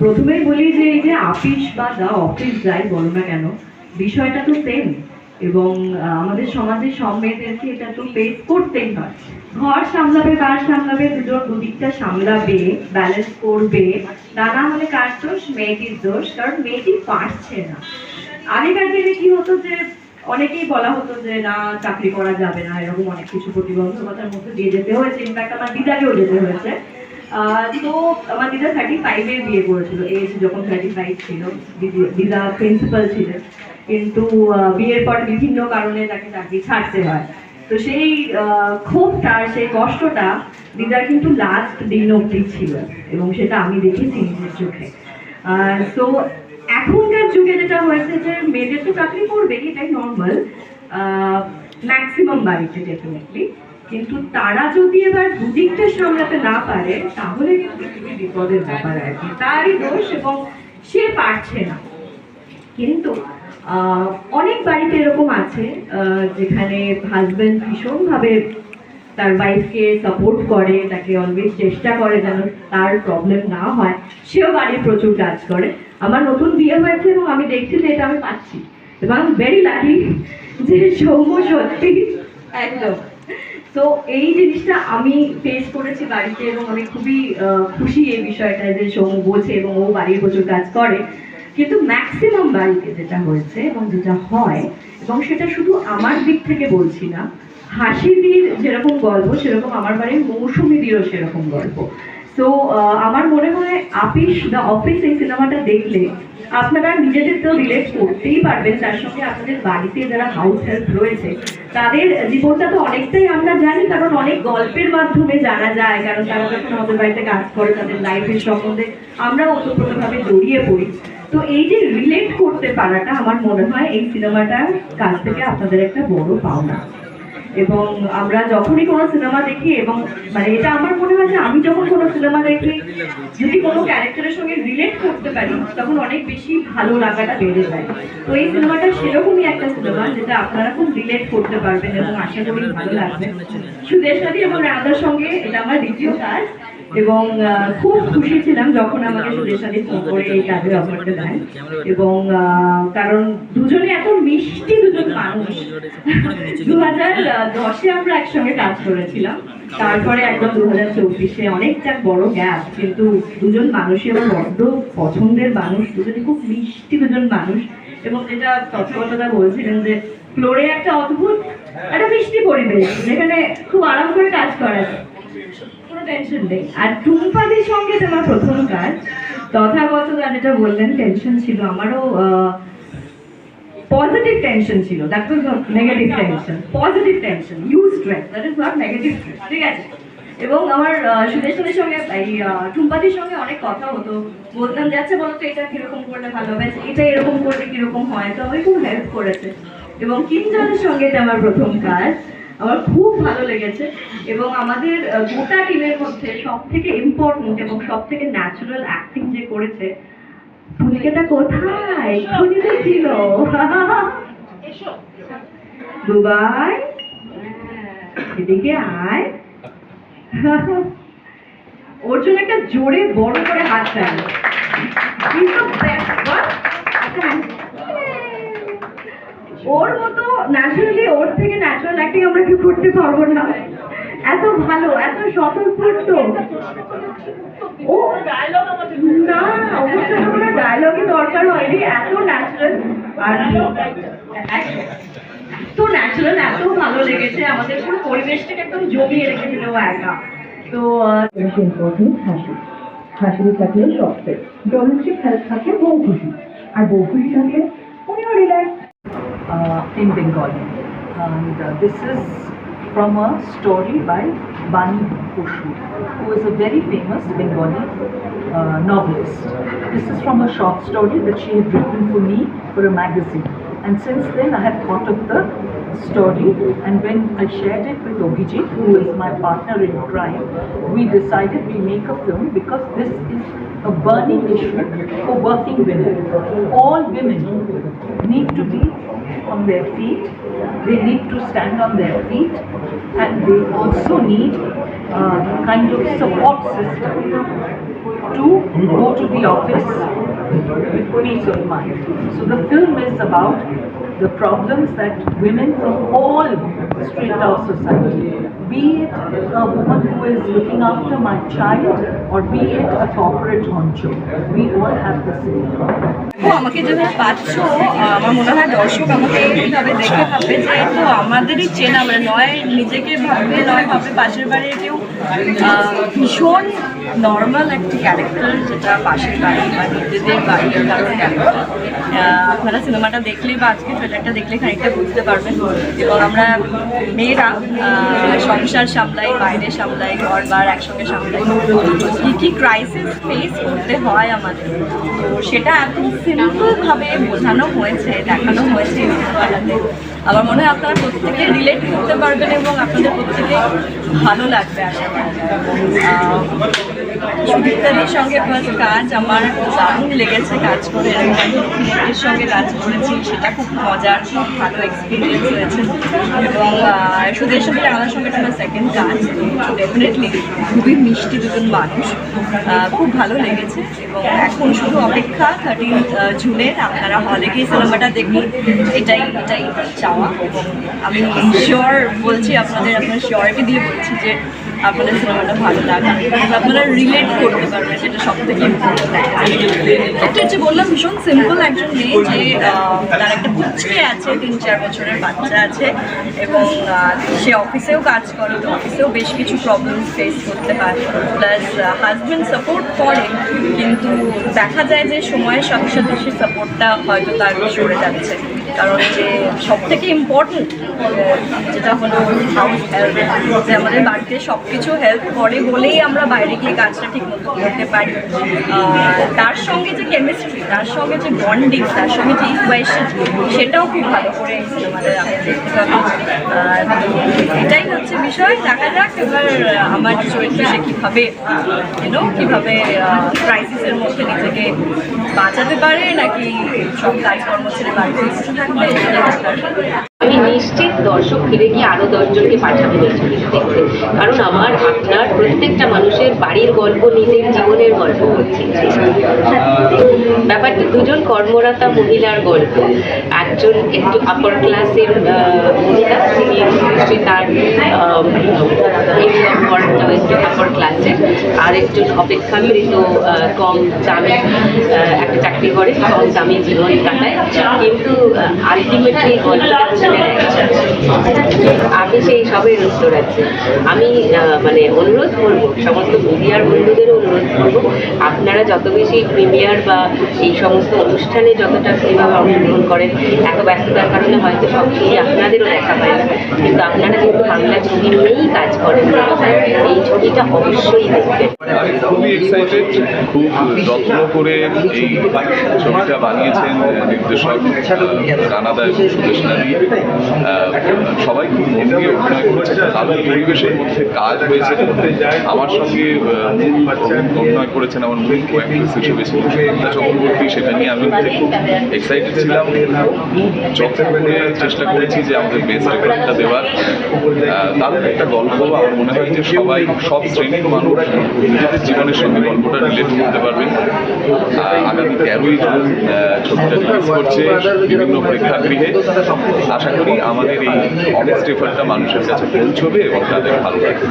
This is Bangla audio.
প্রথমেই বলি যে এই যে আপিস বা দা অফিস যাই বলো না কেন, বিষয়টা তো সেম এবং আমাদের সমাজে সব মেয়েদেরকে এটা তো ফেস করতেই হয়। ঘর সামলাবে কার সামলাবে, দুজন দুদিকটা সামলাবে ব্যালেন্স করবে, তা না হলে কার দোষ? মেয়েটির দোষ, কারণ মেয়েটি পারছে না। আগেকার দিনে কি হতো যে অনেকেই বলা হতো যে, না, চাকরি করা যাবে না। এরকম অনেক কিছু প্রতিবন্ধকতার মধ্যে দিয়ে যেতে হয়েছে। ইনফ্যাক্ট আমার দিদাকেও যেতে হয়েছে। তো আমার দিদা থার্টি ফাইভে বিয়ে করেছিল। এজ যখন থার্টি ফাইভ ছিল, দিদি- প্রিন্সিপাল ছিলেন। কিন্তু বিয়ের পর বিভিন্ন কারণে তাকে চাকরি ছাড়তে হয়। তো সেই ক্ষোভটা, সেই কষ্টটা দিদার কিন্তু লাস্ট দিন অবধি ছিল এবং সেটা আমি দেখেছি নিজের চোখে। তো এখনকার যুগে যেটা হয়েছে যে মেয়েদের তো চাকরি করবে এটাই নর্মাল ম্যাক্সিমাম বাড়িতে ডেফিনেটলি কিন্তু তারা যদি এবার দুদিকটা সামলাতে না পারে, তাহলে কিন্তু খুবই বিপদের ব্যাপার আর কি। তারই দোষ এবং সে পারছে না। কিন্তু অনেক বাড়িতে এরকম আছে যেখানে হাজবেন্ড ভীষণভাবে তার ওয়াইফকে সাপোর্ট করে, তাকে অলওয়েজ চেষ্টা করে যেন তার প্রবলেম না হয়। সেও বাড়ির প্রচুর কাজ করে। আমার নতুন বিয়ে হয়েছে এবং আমি দেখছি যে এটা আমি পাচ্ছি। এবং ভেরি লাকি যে সৌম্য সত্যি একদম। তো এই জিনিসটা আমি ফেস করেছি বাড়িতে এবং আমি খুবই খুশি এই বিষয়টা যে সৌম্য বোঝে এবং ও বাড়ির প্রচুর কাজ করে। কিন্তু ম্যাক্সিমাম বাড়িতে যেটা হয়েছে এবং যেটা হয়, এবং সেটা শুধু আমার দিক থেকে বলছি না হাসিদির যেরকম গল্প, সেরকম আমার বাড়ির মৌসুমিদিরও সেরকম গল্প। তো আমার মনে হয় আপিস দ্য অফিস এই সিনেমাটা দেখলে আপনারা নিজেদেরকেও রিলেট করতেই পারবেন, তার সঙ্গে আপনাদের বাড়িতে যারা হাউস হেল্প রয়েছে, তাদের জীবনটা তো অনেকটাই আমরা জানি, কারণ অনেক গল্পের মাধ্যমে জানা যায়, কারণ তারা যখন আমাদের বাড়িতে কাজ করে, তাদের লাইফের সম্বন্ধে আমরা ওতপ্রোতভাবে জড়িয়ে পড়ি। তো এই যে রিলেট করতে পারাটা, আমার মনে হয় এই সিনেমাটার কাছ থেকে আপনাদের একটা বড় পাওনা। এবং আমরা যখনই কোনো সিনেমা দেখি এবং মানে এটা আমার মনে হয় যে আমি যখন কোনো সিনেমা দেখি, যদি কোনো ক্যারেক্টারের সঙ্গে রিলেট করতে পারি, তখন অনেক বেশি ভালো লাগাটা বেড়ে যায়। তো এই সিনেমাটা সেরকমই একটা সিনেমা যেটা আপনারা খুব রিলেট করতে পারবেন এবং আশা করি ভালো লাগবে। সুদেশাদি এবং রাধার সঙ্গে এটা আমার দ্বিতীয় কাজ। এবং খুব খুশি ছিলাম যখন আমাকে সুদেশাদি ফোন করে এই কাজের অফারটা দেয়। এবং কারণ দুজনে এত মিষ্টি দুজন মানুষ। দু হাজার দশে আমরা একসঙ্গে কাজ করেছিলাম। তারপরে একদম দু হাজার চব্বিশে অনেকটা বড় গ্যাপ কিন্তু দুজন মানুষই আমার বড্ড পছন্দের মানুষ দুজনে খুব মিষ্টি দুজন মানুষ। এবং যেটা তৎপরতা বলছিলেন যে ফ্লোরে একটা অদ্ভুত একটা মিষ্টি পরিবেশ যেখানে খুব আরাম করে কাজ করা যায়। টেনশন নেই। আর টুম্পাদির সঙ্গে যে আমার প্রথম কাজ, তথাগত দা যেটা বললেন টেনশন ছিল আমারও পজিটিভ টেনশন ছিল। That was not negative tension positive tension you stress that is not negative stress ঠিক আছে? এবং আমার সুদেশনের সঙ্গে, এই টুম্পাদির সঙ্গে অনেক কথা হতো। বলতাম যাচ্ছে বলতো এটা কীরকম করলে ভালো হবে? এটা এরকম করলে কীরকম হয়? তো আমাকে খুব হেল্প করেছে। এবং কিঞ্জনের সঙ্গে এটা আমার প্রথম কাজ। আমার খুব ভালো লেগেছে এবং আমাদের গোটা টিমের মধ্যে সব থেকে ইম্পর্টেন্ট এবং সব থেকে ন্যাচারাল অ্যাক্টিং যে করেছে ফুলকেটা কোথায়? খুঁজে ছিল দুবাই। এদিকে আয়। ওর জন্য একটা জোরে বড় করে হাত চাই ওর মতো ন্যাচারালি ওর থেকে ন্যাচারাল অ্যাক্টিং আমরা কেউ করতে পারব না? এত ভালো, এত স্বতঃস্ফূর্ত। ও, না অবশ্যই কোনো দরকার হয়নি, এত ন্যাচারাল আর এত ন্যাচারাল এত ভালো লেগেছে আমাদের পুরো পরিবেশটাকে একদম জমিয়ে রেখেছিল ও একা। তো হাসি। হাসি থাকে বউ খুশি। আর বউ খুশি থাকলে উনিও relax in Bengali. And uh, this is from a story by Bani Boshu, who is a very famous Bengali uh, novelist. This is from a short story that she had written for me for a magazine. And since then, I have thought of the story. And when I shared it with Obhijit, who is my partner in crime, we decided we make a film because this is a burning issue for working women. All women need to be on their feet they need to stand on their feet and they also need a kind of support system to go to the office with peace of mind. So the film is about the problems that women from all straight out society, be it a woman who is looking after my child or be it a corporate honcho, we all have the same problem. আমাকে যেভাবে পাচ্ছ আমার মনে হয় দর্শক আমাকে এইভাবে দেখে ভাববে যে তো আমাদেরই চেনা মানে নয় নিজেকে ভাববে নয় ভাববে পাশের বাড়ির কেউ ভীষণ নর্মাল একটি ক্যারেক্টার যেটা পাশের বাড়ি বা নিজেদের বাড়ির কারোর ক্যারেক্টার আপনারা সিনেমাটা দেখলে বা আজকে ট্রেলারটা দেখলে খানিকটা বুঝতে পারবেন। এবং আমরা মেয়েরা সংসার সামলাই, বাইরে সামলাই ঘর বার একসঙ্গে সামলাই। কী কী ক্রাইসিস ফেস করতে হয় আমাদের? তো সেটা এত সিম্পল ভাবে বোঝানো হয়েছে, দেখানো হয়েছে আমার মনে হয় আপনারা প্রত্যেকে রিলেট করতে পারবেন এবং আপনাদের প্রত্যেকে ভালো লাগবে, আশা করি। সুদীপ্তাদির সঙ্গে ফার্স্ট কাজ, আমার দারুণ লেগেছে কাজ করে এর সঙ্গে কাজ করেছি, সেটা খুব মজার, খুব ভালো এক্সপিরিয়েন্স হয়েছে। এবং সুদের সাথে আমার সঙ্গে আমার সেকেন্ড কাজ ডেফিনেটলি খুবই মিষ্টি দুজন মানুষ। খুব ভালো লেগেছে এবং এখন শুধু অপেক্ষা থার্টিন জুনের আপনারা হলে গিয়ে সিনেমাটা দেখুন, এটাই এটাই চাওয়া। আমি শিওর বলছি আপনাদের, আপনার শিওরিটি দিয়ে বলছি যে আপনাদের সিনেমাটা ভালো লাগবে আপনারা রিলেট করতে পারবেন, সেটা সব থেকে একটা হচ্ছে বললাম, ভীষণ সিম্পল একজন মেয়ে যে তার একটা পুচকে আছে, তিন চার বছরের বাচ্চা আছে, এবং সে অফিসেও কাজ করে, তো অফিসেও বেশ কিছু প্রবলেম ফেস করতে হয় প্লাস হাজব্যান্ড সাপোর্ট করে, কিন্তু দেখা যায় যে সময়ের সাথে সাথে সে সাপোর্টটা হয়তো তার সরে যাচ্ছে। কারণ যে সব থেকে ইম্পর্টেন্ট যেটা হলো হাউস হেল্প যে আমাদের বাড়িতে সব কিছু হেল্প করে বলেই আমরা বাইরে গিয়ে কাজটা ঠিক মতো করতে পারি। তার সঙ্গে যে কেমিস্ট্রি তার সঙ্গে যে বন্ডিং তার সঙ্গে যে ইকুয়েশন সেটাও খুব ভালো করে এই সিনেমাতে আমি দেখতে পাবো আর এটাই হচ্ছে বিষয় দেখা যাক এবার আমার চরিত্র সে কীভাবে ইউনো কীভাবে ক্রাইসিসের মধ্যে নিজেকে বাঁচাতে পারে নাকি সব কাজকর্ম ছেড়ে বাড়িতে বসে থাকবে আমি নিশ্চিত দর্শক ফিরে গিয়ে আরও দশজনকে পাঠাবেন এই ছবিটা দেখতে। কারণ আমার আপনার প্রত্যেকটা মানুষের বাড়ির গল্প নিজের জীবনের গল্প হচ্ছে। ব্যাপারটা দুজন কর্মরতা মহিলার গল্প। একজন একটু আপার ক্লাসের মহিলা, তিনি তার একটু আপার ক্লাসের আর একজন অপেক্ষাকৃত কম দামে একটা চাকরি করে, কম দামে জীবন কাটায়। কিন্তু আলটিমেটলি আমি সেই সবের উত্তর আছে। আমি মানে অনুরোধ করব, সমস্ত মিডিয়ার বন্ধুদেরও অনুরোধ করব, আপনারা যত বেশি প্রিমিয়ার বা এই সমস্ত অনুষ্ঠানে যতটা সেভাবে অংশগ্রহণ করেন এত ব্যস্ততার কারণে হয়তো সব ছবি আপনাদেরও দেখা হয় না। কিন্তু আপনারা যেহেতু বাংলা ছবি নিয়েই কাজ করেন। এই ছবিটা অবশ্যই দেখবেন। খুবই এক্সাইটেড খুব যত্ন করে এই ছবিটা বানিয়েছেন নির্দেশক সবাই খুব মন দিয়ে অভিনয় করেছে ভালো পরিবেশের মধ্যে কাজ হয়েছে। আমার সঙ্গে অভিনয় করেছেন আমার মূল কোয়াক্ট্রেস হিসেবে সুমিতা সেটা নিয়ে আমি খুব এক্সাইটেড ছিলাম। যত্ন করে চেষ্টা করেছি যে আমাদের বেস্ট এফার্টটা দেওয়ার। দারুণ একটা গল্প। আমার মনে হয় যে সবাই, সব শ্রেণির মানুষ নিজেদের জীবনের সঙ্গে গল্পটা রিলেট করতে পারবে আগামী তেরোই জুন ছবিটা রিলিজ করছে বিভিন্ন প্রেক্ষাগৃহে। আশা করি আমাদের এই অনেস্ট এফার্টটা মানুষের কাছে পৌঁছবে এবং তাদের ভালো লাগবে.